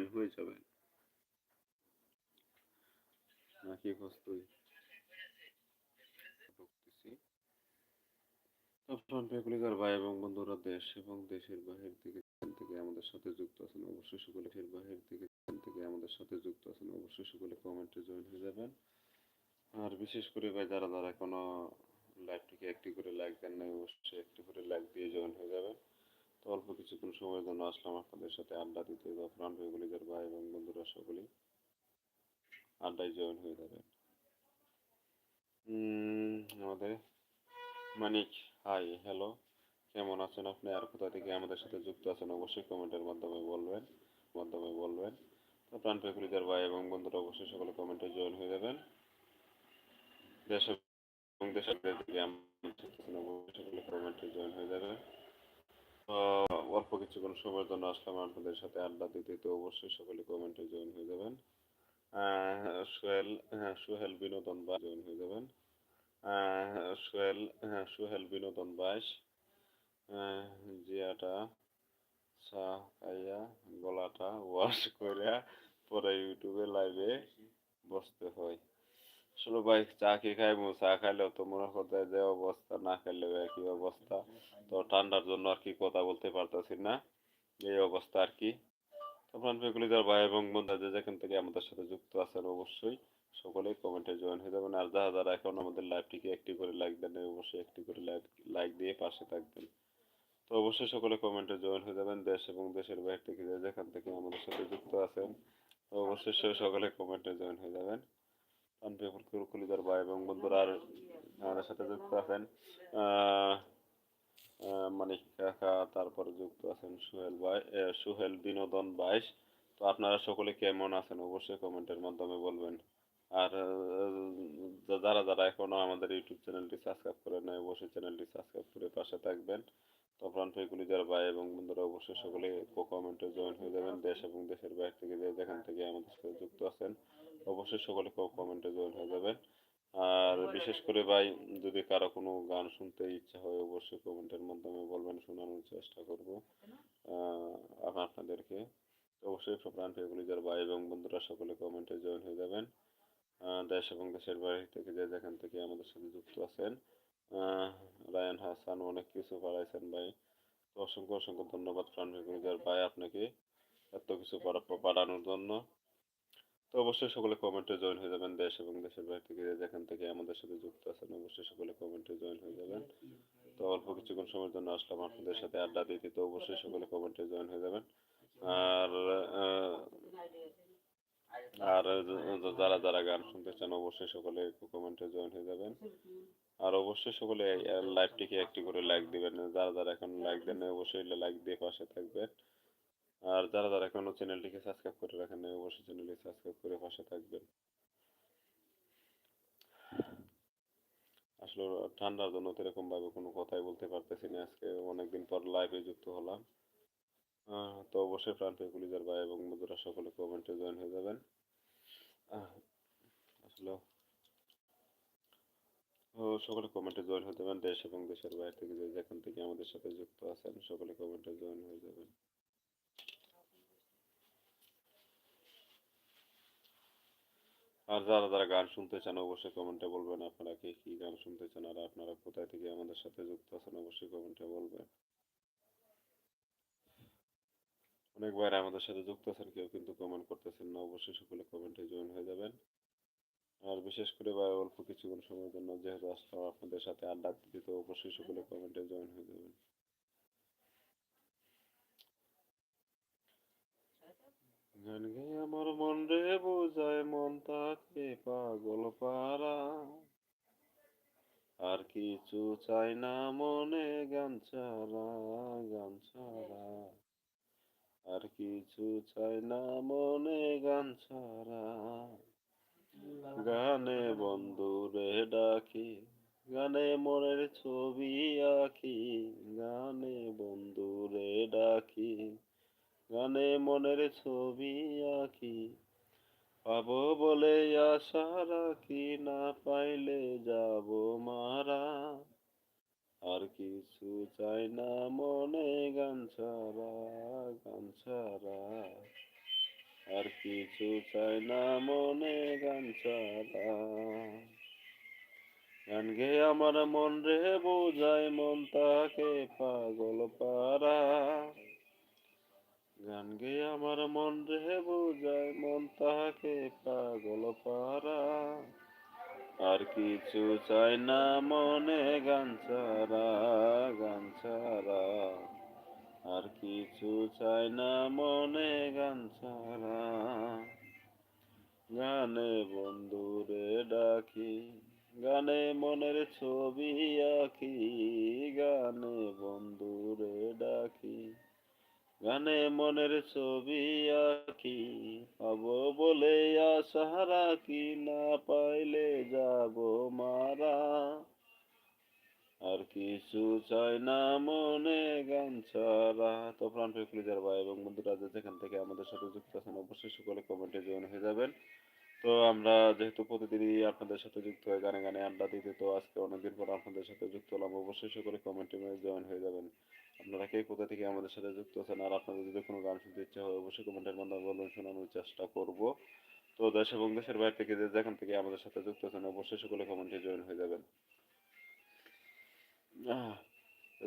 Join হয়ে যাবেন। নাকি ভাই এবং বন্ধুরা দেশ এবং দেশের বাহির থেকে থেকে আমাদের সাথে যুক্ত আছেন, অবশ্যই সকলে দেশের বাহির থেকে থেকে আমাদের সাথে যুক্ত আছেন, অবশ্যই সকলে কমেন্টে জয়েন হয়ে যাবেন। আর বিশেষ করে ভাই, যারা যারা এখনও লাইভটিকে একটি করে লাইক দেন নাই, অবশ্যই একটি করে লাইক দিয়ে জয়েন হয়ে যাবেন। তো অল্প কিছুক্ষণ সময়ের জন্য আসলাম আপনাদের সাথে আড্ডা দিতে। তো ফ্রন্ট পেকুলিকার ভাই এবং বন্ধুরা সকলেই। আড্ডায় জয়েন হয়ে যাবেন। আমাদের মানিক হাই হ্যালো কেমন আছেন আপনি? আর কোথা থেকে আমাদের সাথে যুক্ত আছেন অবশ্যই কমেন্টের মাধ্যমে বলবেন মাধ্যমে বলবেন। তো প্রাণ পেকুলিদার ভাই এবং বন্ধুরা অবশ্যই সকলে কমেন্টে জয়েন হয়ে যাবেন। দেশ এবং দেশের সকলে কমেন্টে জয়েন হয়ে যাবেন। অল্প কিছুক্ষণ সময়ের জন্য আসলাম। আপনাদের সাথে আড্ডা দিতে তো অবশ্যই সকলে কমেন্টে জয়েন হয়ে যাবেন। সোহেল সোহেল বিনোদন বা জয়েন হয়ে যাবেন। সোহেল সোহেল বিনোদন বাইশ জিয়াটা চা খাইয়া গলাটা ওয়াশ কইরা পরে ইউটিউবে লাইভে বসতে হয়। আসলে ভাই, চা কি খাইবো? চা খাইলেও তো মনে করতে যে অবস্থা না খাইলেও একই অবস্থা। তো ঠান্ডার জন্য আর কি কথা বলতে পারতেছি না। এই অবস্থা আর কি। ফেকুলিদার ভাই এবং বন্ধুরা যে যেখান থেকে আমাদের সাথে যুক্ত আছেন অবশ্যই সকলেই কমেন্টে জয়েন হয়ে যাবেন। আর যারা যারা এখন আমাদের লাইভটিকে একটি করে লাইক দেন, অবশ্যই একটি করে লাইক লাইক দিয়ে পাশে থাকবেন। তো অবশ্যই সকলে কমেন্টে জয়েন হয়ে যাবেন। দেশ এবং দেশের বাইরে থেকে যে যেখান থেকে আমাদের সাথে যুক্ত আছেন তো অবশ্যই সকলে কমেন্টে জয়েন হয়ে যাবেন। কুরকুলিদার ভাই এবং বন্ধুরা আর আমাদের সাথে যুক্ত আছেন মানিক কাকা, তারপরে যুক্ত আছেন সুহেল ভাই সুহেল বিনোদন বাইশ তো আপনারা সকলে কেমন আছেন? অবশ্যই কমেন্টের মাধ্যমে বলবেন। আর যারা যারা এখনও আমাদের ইউটিউব চ্যানেলটি সাবস্ক্রাইব করে নাই, অবশ্যই চ্যানেলটি সাবস্ক্রাইব করে পাশে থাকবেন। তো পেগুলি যারা ভাই এবং বন্ধুরা অবশ্যই সকলে কমেন্টে জয়েন হয়ে যাবেন। দেশ এবং দেশের বাইরে থেকে যে যেখান থেকে আমাদের সাথে যুক্ত আছেন অবশ্যই সকলে কমেন্টে জয়েন হয়ে যাবেন। আর বিশেষ করে ভাই যদি কারও কোনো গান শুনতে ইচ্ছা হয় অবশ্যই কমেন্টের মাধ্যমে বলবেন শোনানোর চেষ্টা করব। আপনাদেরকে তো অবশ্যই প্রাণ পেগুলি যারা ভাই এবং বন্ধুরা সকলে কমেন্টে জয়েন হয়ে যাবেন। দেশ এবং দেশের বাইরে থেকে যে যেখান থেকে আমাদের সাথে যুক্ত আছেন রায়ান হাসান অনেক কিছু পাঠাইছেন ভাই। তো অসংখ্য অসংখ্য ধন্যবাদ প্রাণ পেগুলিজার ভাই আপনাকে এত কিছু পাঠা- পাঠানোর জন্য। তো অবশ্যই সকলে কমেন্টে জয়েন হয়ে যাবেন দেশ এবং দেশের বাইরে থেকে যেখান থেকে আমাদের সাথে যুক্ত আছেন, অবশ্যই সকলে কমেন্টে জয়েন হয়ে যাবেন। তো অল্প কিছুক্ষণ সময়ের জন্য আসলাম আপনাদের সাথে আড্ডা দিতে, তো অবশ্যই সকলে কমেন্টে জয়েন হয়ে যাবেন। আর আর যারা যারা গান শুনতে চান, অবশ্যই সকলে কমেন্টে জয়েন হয়ে যাবেন। আর অবশ্যই সকলে লাইভটিকে একটি করে লাইক দিবেন। যারা যারা এখন লাইক দেন অবশ্যই লাইক দিয়ে পাশে থাকবেন। আর যারা যারা এখনও চ্যানেলটিকে সাবস্ক্রাইব করে রাখেন নাই, অবশ্যই চ্যানেলটি সাবস্ক্রাইব করে পাশে থাকবেন। আসলে ঠান্ডার জন্য এরকম ভাবে কোনো কথাই বলতে পারতেছি না। আজকে অনেকদিন পর লাইভে যুক্ত হলাম। তো অবশ্যই প্রাণ পেকুলিজার ভাই এবং বন্ধুরা সকলে কমেন্টে জয়েন হয়ে যাবেন। আসলে সকলে কমেন্টে জয়েন হয়ে যাবেন। দেশ এবং দেশের বাইরে থেকে যে যেখান থেকে আমাদের সাথে যুক্ত আছেন সকলে কমেন্টে জয়েন হয়ে যাবেন। আর যারা যারা গান শুনতে চান, অবশ্যই কমেন্টে বলবেন আপনারা কি কি গান শুনতে চান আর আপনারা কোথায় থেকে আমাদের সাথে যুক্ত আছেন, অবশ্যই কমেন্টে বলবেন। অনেক আমাদের সাথে যুক্ত আছেন, কেউ কিন্তু কমেন্ট করতেছেন না, অবশ্যই সকলে কমেন্টে জয়েন হয়ে যাবেন। আর বিশেষ করে ভাই, অল্প কিছুক্ষণ সময়ের জন্য যেহেতু আসলাম আপনাদের সাথে আড্ডা দিতে অবশ্যই সকলে কমেন্টে জয়েন হয়ে যাবেন। গান গেয়ে আমার মন রে বোঝায় মন তাকে পাগল পারা আর কিছু চাই না মনে গান ছাড়া গান ছাড়া। আর কিছু চাই না মনে গান ছাড়া। গানে বন্ধুরে ডাকি, গানে মনের ছবি আঁকি। গানে বন্ধুরে ডাকি গানে মনের ছবি আঁকি। পাবো বলে আশা রাখি, না পাইলে যাব মারা। আর কিছু চাই না মনে, গান ছাড়া গান ছাড়া। আর কিছু চাই না মনে, গান ছাড়া। গান গে আমার মন রে, বোঝায় মন তাকে পাগল পারা গান গে আমার মন রে বোঝায়, মন তাকে পাগল পারা আর কিছু চাই না মনে, গান ছাড়া গান ছাড়া। আর কিছু চাই না মনে, গান ছাড়া। গানে বন্ধুরে ডাকি, গানে মনের ছবি আঁকি গানে বন্ধুরে ডাকি গানে মনের ছবি আঁকি পাবো বলে আশা রাখি, না পাইলে যাব মারা। আর কিছু চাই না মনে গান ছাড়া। তো প্রাণ প্রিয় ভাই এবং বন্ধুরা যেখান থেকে আমাদের সাথে যুক্ত আছেন, অবশ্যই সকলে কমেন্টে জয়েন হয়ে যাবেন। তো আমরা যেহেতু প্রতিদিনই আপনাদের সাথে যুক্ত হয়ে গানে গানে আড্ডা দিতে, তো আজকে অনেকদিন পর আপনাদের সাথে যুক্ত হলাম, অবশ্যই সকলে কমেন্টে জয়েন হয়ে যাবেন। আপনারা কে কোথা থেকে আমাদের সাথে যুক্ত আছেন আর আপনাদের যদি কোনো গান শুনতে ইচ্ছা হয়, অবশ্যই কমেন্টের মাধ্যমে বলবেন শোনানোর চেষ্টা করব। তো দেশ এবং দেশের বাইরে থেকে যে যেখান থেকে আমাদের সাথে যুক্ত আছেন, অবশ্যই সকলে কমেন্টে জয়েন হয়ে যাবেন।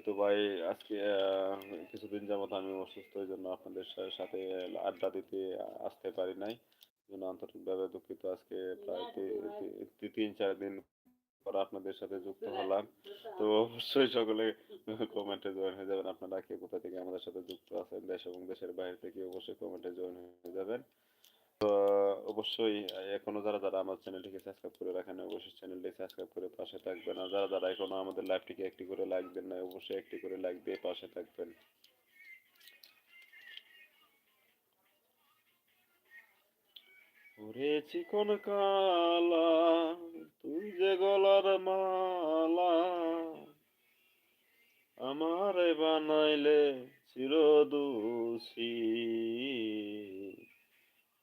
তো ভাই, আজকে কিছুদিন যাবত আমি অসুস্থ ওই জন্য আপনাদের সাথে আড্ডা দিতে আসতে পারি নাই। আন্তরিকভাবে দুঃখিত। আজকে প্রায় তিন, চার দিন পর আপনাদের সাথে যুক্ত হলাম। তো অবশ্যই সকলে কমেন্টে জয়েন হয়ে যাবেন। আপনারা কে কোথা থেকে আমাদের সাথে যুক্ত আছেন দেশ এবং দেশের বাইরে থেকে অবশ্যই কমেন্টে জয়েন হয়ে যাবেন। তো অবশ্যই এখনও যারা যারা আমার চ্যানেলটিকে সাবস্ক্রাইব করে রাখেন অবশ্যই চ্যানেলটি সাবস্ক্রাইব করে পাশে থাকবেন। আর যারা যারা এখনও আমাদের লাইভটিকে একটি করে লাইক দেন না অবশ্যই একটি করে লাইক দিয়ে পাশে থাকবেন। ওরে চিকন কালা, তুই যে গলার মালা। আমারে বানাইলে চিরদোষী।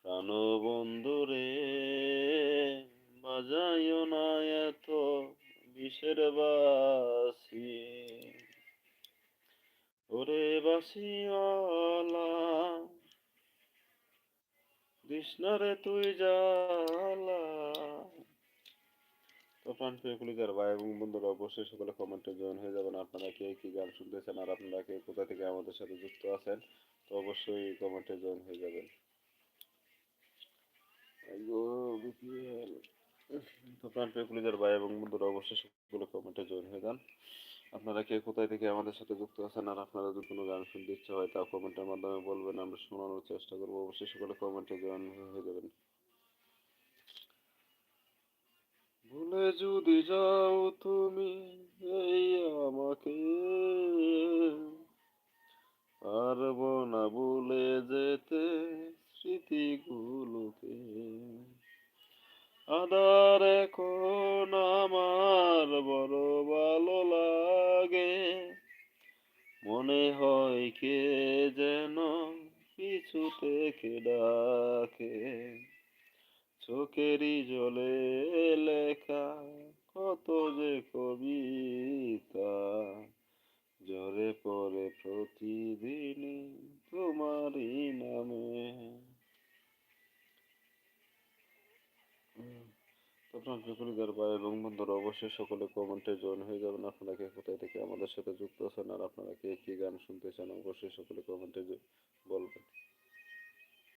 প্রাণ বন্ধুরে বাজাইও না এত বিষের বাসি। ওরে বাসিওয়ালা কৃষ্ণরে তুই জ্বালা। তো প্রিয় কলিজার ভাই এবং বন্ধুরা অবশ্যই সকলে কমেন্টে জয়েন হয়ে যাবেন। আপনারা কে কি গান শুনতেছেন আর আপনারা কে কোথা থেকে আমাদের সাথে যুক্ত আছেন তো অবশ্যই কমেন্টে জয়েন হয়ে যাবেন। তো প্রাণ প্রিয় কলিজার ভাই এবং বন্ধুরা অবশ্যই সকলে কমেন্টে জয়েন হয়ে যান। আপনারা কে কোথায় থেকে আমাদের সাথে যুক্ত আছেন আর আপনারা যদি কোনো গান শুনতে ইচ্ছা হয়, তাও কমেন্টের মাধ্যমে বলবেন, আমরা শোনানোর চেষ্টা করব। অবশ্যই সকলে কমেন্টে জয়েন হয়ে যাবেন। ভুলে যদি যাও তুমি, এই আমাকে কে যেন পিছু থেকে ডাকে? চোখেরই জলে লেখা কত যে কবিতা। ঝরে পড়ে প্রতিদিন তোমারই তো প্রাণপ্রিয় ভাই এবং বন্ধুরা, অবশ্যই সকলে কমেন্টে জয়েন হয়ে যাবেন। আপনারা কে কোথায় থেকে আমাদের সাথে যুক্ত আছেন আর আপনারা কে কী গান শুনতে চান, অবশ্যই সকলে কমেন্টে বলবেন।